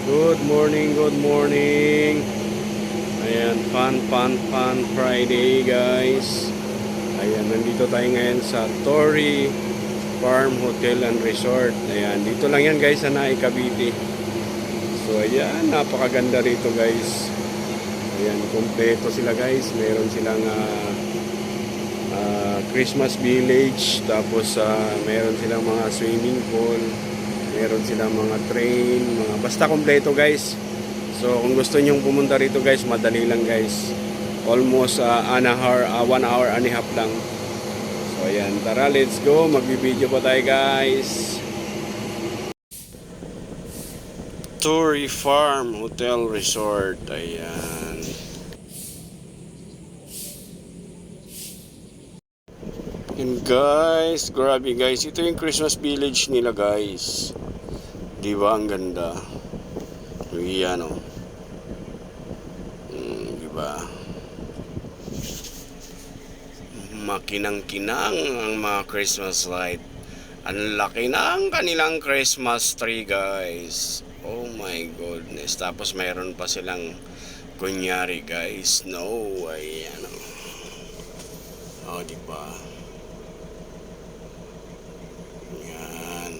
Good morning, good morning. Ayan, fun, fun, fun Friday guys. Ayan, nandito tayo ngayon sa Torrey Farm Hotel and Resort. Ayan, dito lang yan guys sa Naik, Cavite. So ayan, napakaganda rito guys. Ayan, kompleto sila guys. Meron silang ah, ah, Christmas village. Tapos ah, meron silang mga swimming pool. Meron silang mga train. Mga, basta kompleto guys. So kung gusto nyong pumunta rito guys, madali lang guys. Almost uh, an hour, uh, one hour and a half lang. So ayan, tara let's go. Magbibideo pa tayo guys. Torrey Farm Hotel Resort. Ayan. And guys, grabe guys. Ito yung Christmas village nila guys. Di ba ang ganda? Yan o. Mm, di ba? Makinang-kinang ang mga Christmas light. Ang laki ng kanilang Christmas tree guys. Oh my goodness. Tapos mayroon pa silang kunyari guys. No way. Ano. Oh, di ba? Yan.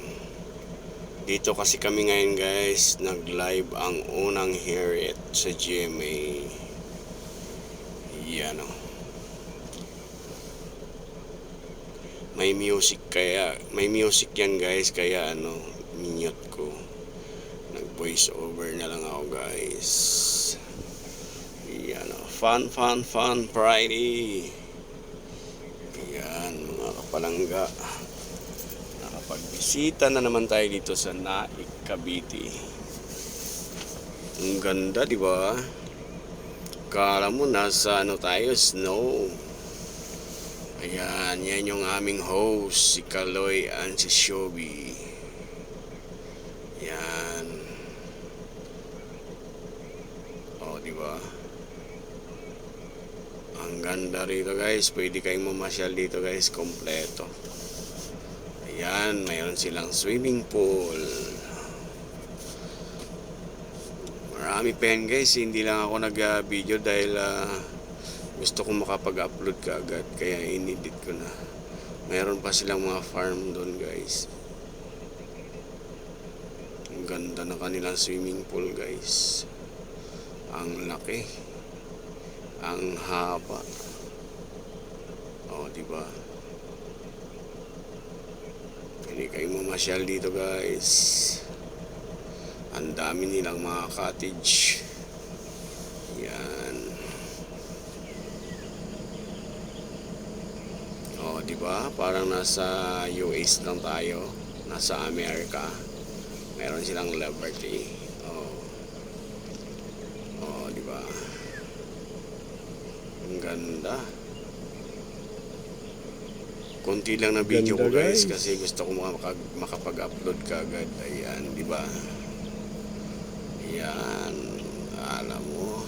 Dito kasi kami ngayon guys, nag-live ang unang Hear It sa GMA. Yan o. May music kaya, may music yan guys, kaya ano, minute ko. Nag-voice over na lang ako guys. Yan o. Fun, fun, fun Friday. Yan, mga kapalangga. Nakapagbisita na naman tayo dito sa Naik, Cavite. Ang ganda, di ba? Kala mo nasa ano tayo, snow. Ayan, yan yung aming host, si Kaloy and si Shobi. Yan. Oh, di ba? Ang ganda rito guys. Pwede kayong mamasyal dito guys. Kompleto. Ayan. Mayroon silang swimming pool. Marami pa yan guys. Hindi lang ako nag-video dahil ah, gusto ko makapag-upload ka agad. Kaya inedit ko na. Mayroon pa silang mga farm doon guys. Ang ganda ng kanilang swimming pool guys. Ang laki. Ang haba. Oh, di ba? Hindi kayong mamasyal dito, guys. Ang dami nilang mga cottage. Yan. Oh, di ba? Parang nasa US lang tayo. Nasa Amerika. Meron silang liberty. Oh. Oh, di ba? Ang ganda. Konti lang na video Ganda, ko guys, guys. kasi gusto ko makapag, makapag-upload kagad. Ayan, di ba? Ayan, alam mo.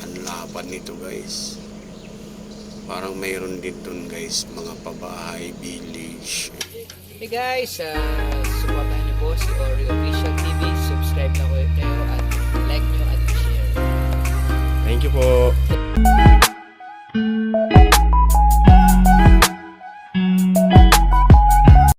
Ang lapad nito guys. Parang mayroon din dun guys, mga pabahay, village. Hey guys, uh, supportan niyo po si Oreo Official TV. Subscribe na ko kayo at like nyo at share. Thank you po.